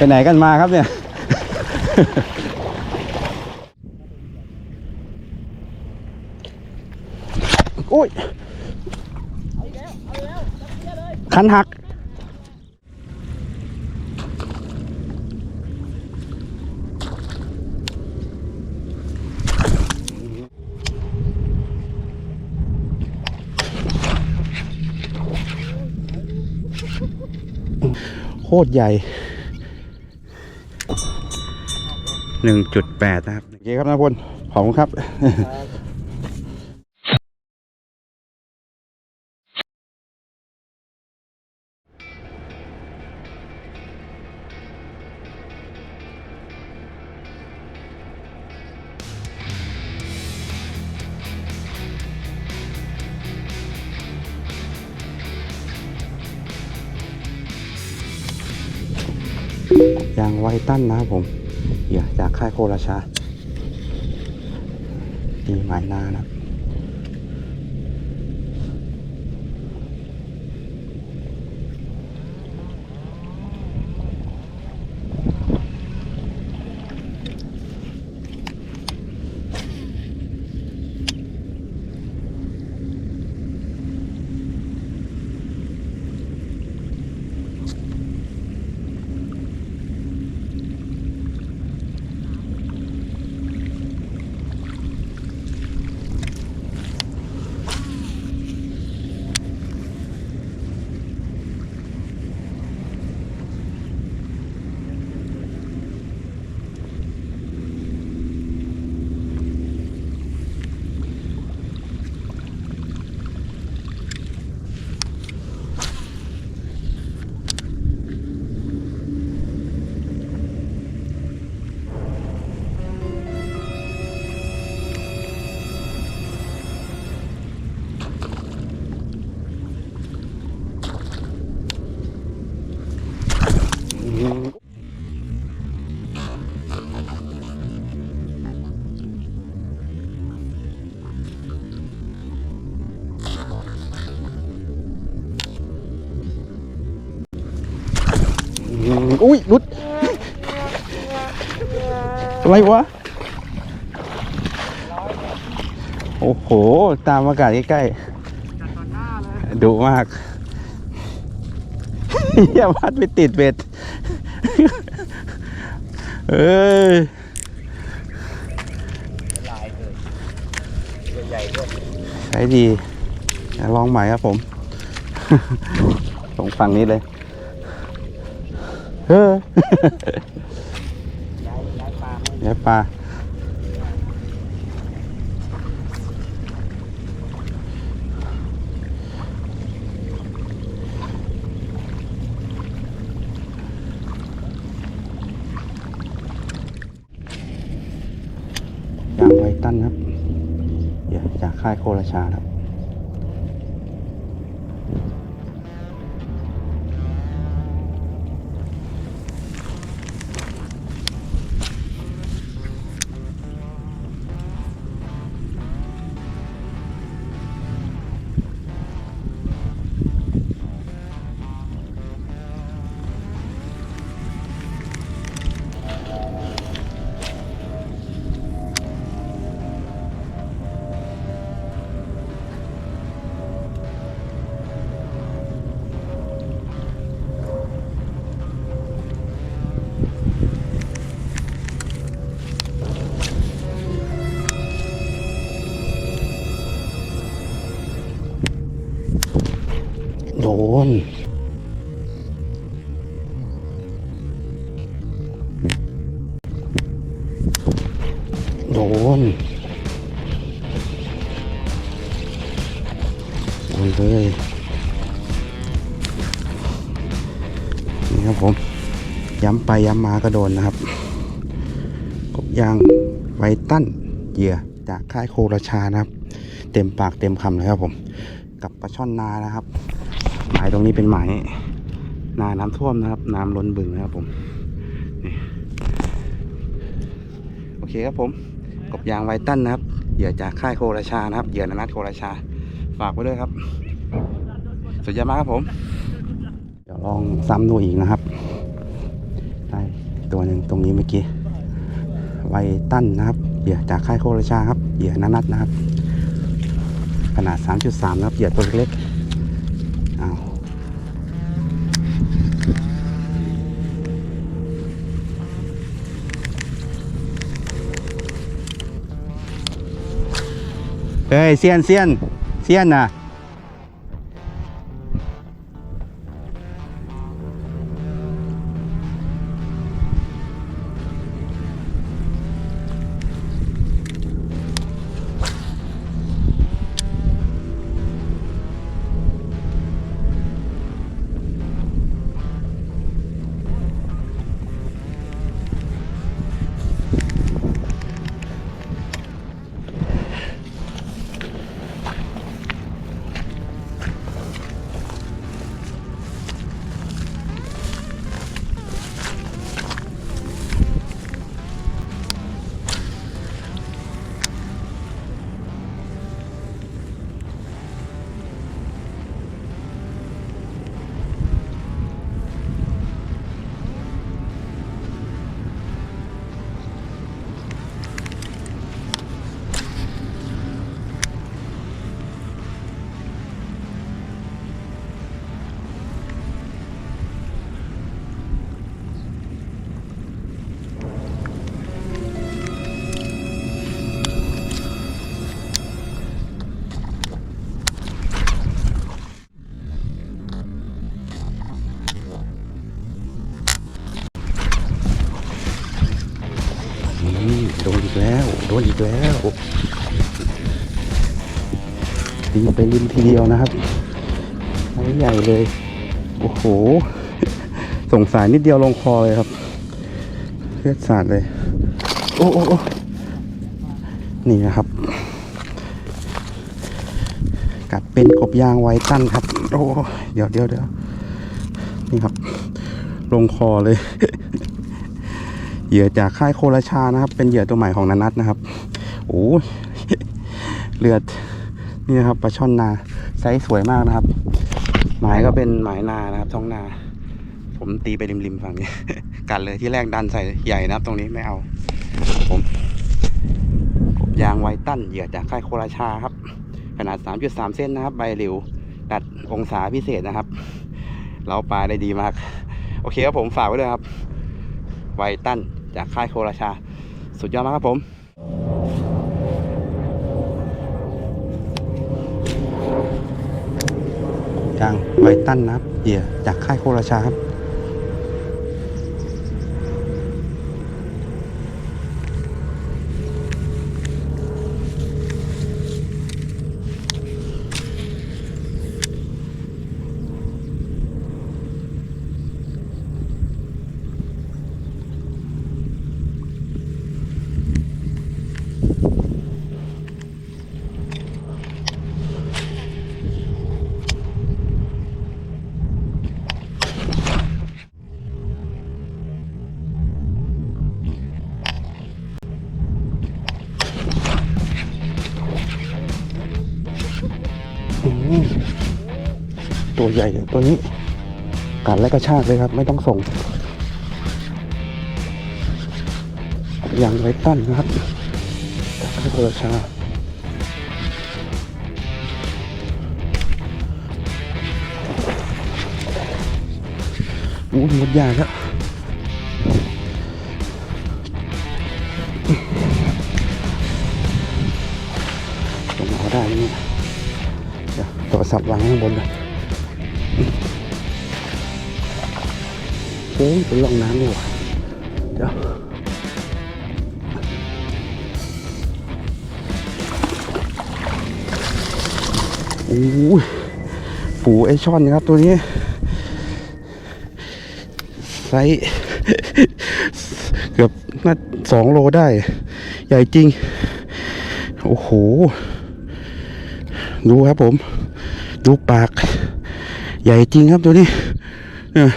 ไปไหนกันมาครับเนี่ย อุ้ยคันหัก โคตรใหญ่ หนึ่งจุดแปดนะครับโอเคครับนะพลขอบคุณครับยางไวตันนะครับผม เหยื่อจากค่ายโคราชาตีหมายนานะครับ อุ้ยลุดอะไรวะ โอ้โห ตามอากาศใกล้ๆดุมากอย่าพัดไปติดเบ็ด เออใช้ดี ลองใหม่ครับผม ตรงฝั่งนี้เลย เออย้ายปลายางไวตันครับเดี๋ยวจากค่ายโคราชาครับ โดน โดน โดนเลย นี่ครับผม ย้ำไปย้ำมาก็โดนนะครับ กบยางไวตันเหยื่อจากค่ายโคราชานะครับ เต็มปากเต็มคำเลยครับผม กับปลาช่อนนานะครับ หมายตรงนี้เป็นหมายนาน้ำท่วมนะครับ น้ำล้นบึงนะครับผมโอเคครับผมกบยางไวตันนะครับเหยื่อจากค่ายโคราชานะครับเหยื่อนานัทโคราชา ฝากไว้ด้วยครับสุดยอดมากครับผม เดี๋ยวลองซ้ำดูอีกนะครับได้ตัวหนึ่งตรงนี้เมื่อกี้ไวตั้นนะครับเหยื่อจากค่ายโคราชาครับเหยื่อนานัดนะครับ ขนาด 3.3 นะครับเหยื่อตัวเล็กๆ เอาเฮ้ยเแล้วตีไปริมทีเดียวนะครับไซส์ใหญ่เลย โอ้โห สงสารนิดเดียวลงคอเลยครับเลือดสาดเลย โอ้โอ้นี่นะครับ กัดเป็นกบยางไวตั้นครับ โอ้เดี๋ยวเดี๋ยวเดี๋ยวนี่ครับ ลงคอเลย เหยื่อจากค่ายโคราชานะครับ เป็นเหยื่อตัวใหม่ของนานัทนะครับ โอ้เลือดนี่นะครับปลาช่อนนาไซส์สวยมากนะครับ หมายก็เป็นหมายนานะครับ ท้องนา ผมตีไปริมๆฝั่งนี้กันเลยที่แรกดันใส่ใหญ่นะครับ ตรงนี้ไม่เอา ผมยางไวตั้นเหยื่อจากค่ายโคราชาครับ ขนาด 3.3 เส้นนะครับ ใบหลิวตัดองศาพิเศษนะครับ เราปลาได้ดีมาก โอเคครับผมฝากไว้เลยครับ ไวตั้นจากค่ายโคราชา สุดยอดมากครับผม จางไบตันนะครับเหยื่อจากค่ายโคราชาครับ ตัวใหญ่อย่างตัวนี้กัดและกระชากเลยครับ ไม่ต้องส่งอย่างไรตั้นนะครับกค่ายโคราชาอู้หมดยาแล้วผมเอาได้ไหมเนี่เดี๋ยวโทรศัพท์วางข้างบนเลย อ้ยเป็นร่องน้ำนี่หว่าเดี๋ยวโอ้ยฝูไอช่อนนะครับตัวนี้ไซส์เกือบน่าสองโลได้ ใหญ่จริง โอ้โห ดูครับผม ดูปาก ใหญ่จริงครับตัวนี้เออ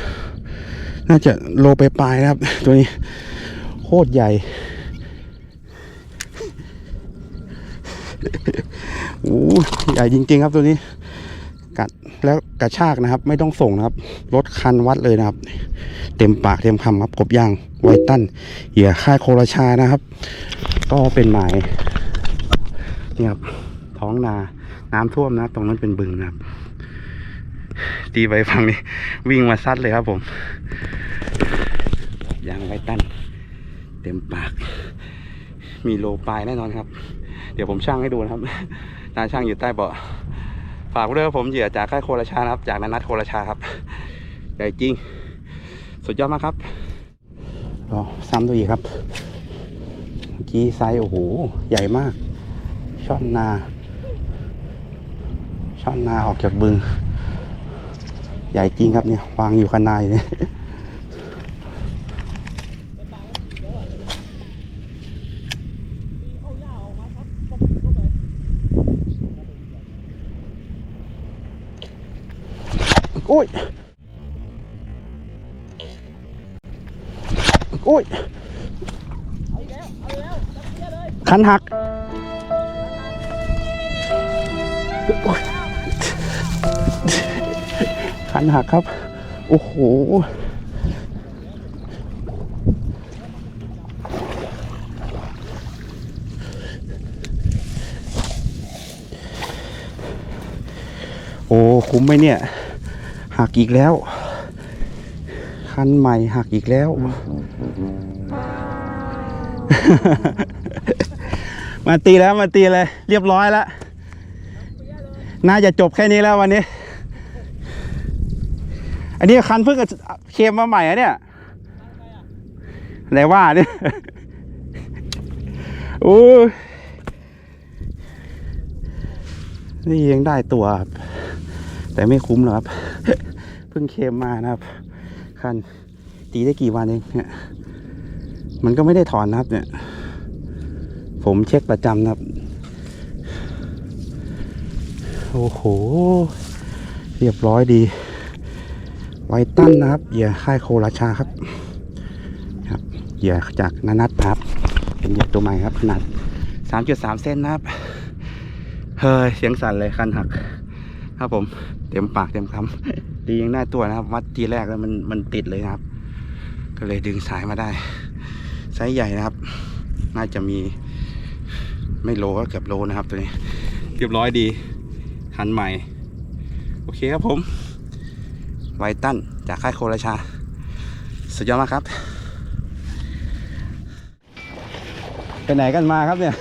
น่าจะโลไปปลายนะครับ ตัวนี้ โคตรใหญ่ โอ้ใหญ่จริง ๆ ครับตัวนี้ กัดแล้วกระชากนะครับ ไม่ต้องส่งนะครับรถคันวัดเลยนะครับ เต็มปากเต็มคำครับกบย่างไวตันเหยื่อค่ายโคราชานะครับ ก็เป็นหมายเนี่ยครับท้องนา น้ำท่วมนะ ตรงนั้นเป็นบึงนะครับ ตีไปฝั่งนี้ วิ่งมาซัดเลยครับผมยางไวตันเต็มปาก มีโลปลายแน่นอนครับ เดี๋ยวผมช่างให้ดูนะครับตาช่างอยู่ใต้เบาะฝากไว้ด้วยครับผมเหยื่อจากค่ายโคราชานะครับ จากนันนัทโคราชาครับใหญ่จริง สุดยอดมากครับรอซ้ำตัวอีกครับเมื่อกี้ไซส์โอ้โห ใหญ่มาก ช่อนนา ช่อนนาออกจากบึง ใหญ่จริงครับเนี่ยวางอยู่ข้างในเนี่ยโอ้ยโอ้ยคันหัก คันหักครับ โอ้โห โอ้คุ้มไหมเนี่ย หักอีกแล้ว คันใหม่หักอีกแล้ว มาตีแล้วมาตีเลย เรียบร้อยแล้ว น่าจะจบแค่นี้แล้ววันนี้ อันนี้คันเพิ่งเคลมมาใหม่อะเนี่ยไหนว่าเนี่ยโอ้นี่ยังได้ตัวครับแต่ไม่คุ้มหรอกครับ เพิ่งเคลมมานะครับ คันตีได้กี่วันเองเนี่ย มันก็ไม่ได้ถอนนะครับ เนี่ย ผมเช็คประจำนะครับ โอ้โห เรียบร้อยดี ไวตันนะครับเหยื่อค่ายโคราชาครับครับเหยื่อจากนานัทครับ เป็นเหยื่อตัวใหม่ครับขนาด 3.3เซนนะครับ เฮ้ยเสียงสั่นเลยคันหัก ครับผมเต็มปากเต็มคำดียังได้าตัวนะครับวัดทีแรกแล้วมันมันติดเลยนะครับ ก็เลยดึงสายมาได้ไซส์ใหญ่นะครับ น่าจะมีไม่โลก็เกือบโลนะครับตัวนี้ เรียบร้อยดีคันใหม่ โอเคครับผม ไวตันจากค่ายโคราชา สุดยอดมากครับ ไปไหนกันมาครับเนี่ย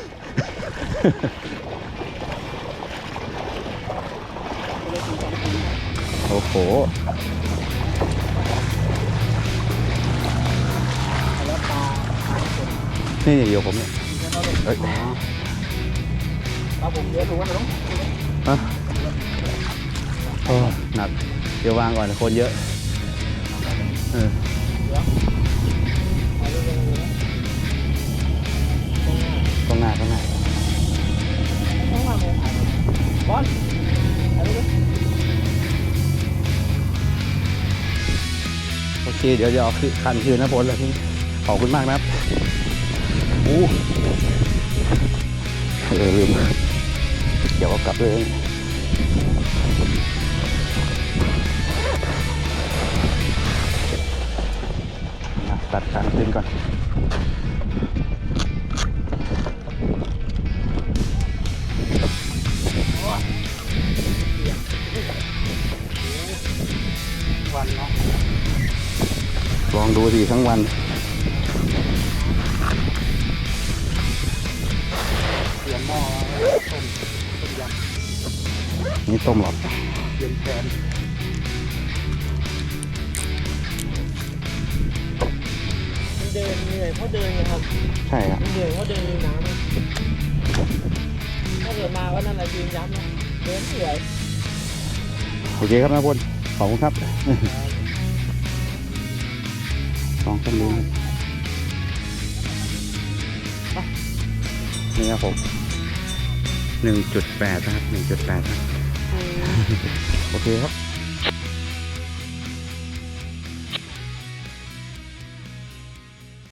โอ้โหนี่นี่เดียวผมเนี่ยเอ้ยครับผมเดี๋ยวถูกว่าน้องอะโอ้หนัก เดี๋ยววางก่อนคนเยอะเออตรงหน้าตรงหน้าน้องมาไหมบอลอะไรเนี่ยโอเค เดี๋ยวจะเอาคันคืนนะพลแล้วพี่ขอบคุณมากนะครับอู้เออลืมเดี๋ยวเอากลับด้วย อะตัดคันขึ้นก่อนวันเนาะลองดูสิทั้งวันเตรียมหม้อต้มต้มยนี่ต้มหรอกำเตรียมแทนมัน เหนื่อยเพราะเดินไงครับใช่ครับมันเหนื่อยเพราะเดินในน้ำถ้าเกิดมาก็นั่นแหละยืนย้ำนะเดินเหนื่อยโอเคครับนะพลขอบคุณครับสองชั่วโมงนี่ครับผมหนึ่งจุดแปดนะครับหนึ่งจุดแปดครับ โอเคครับ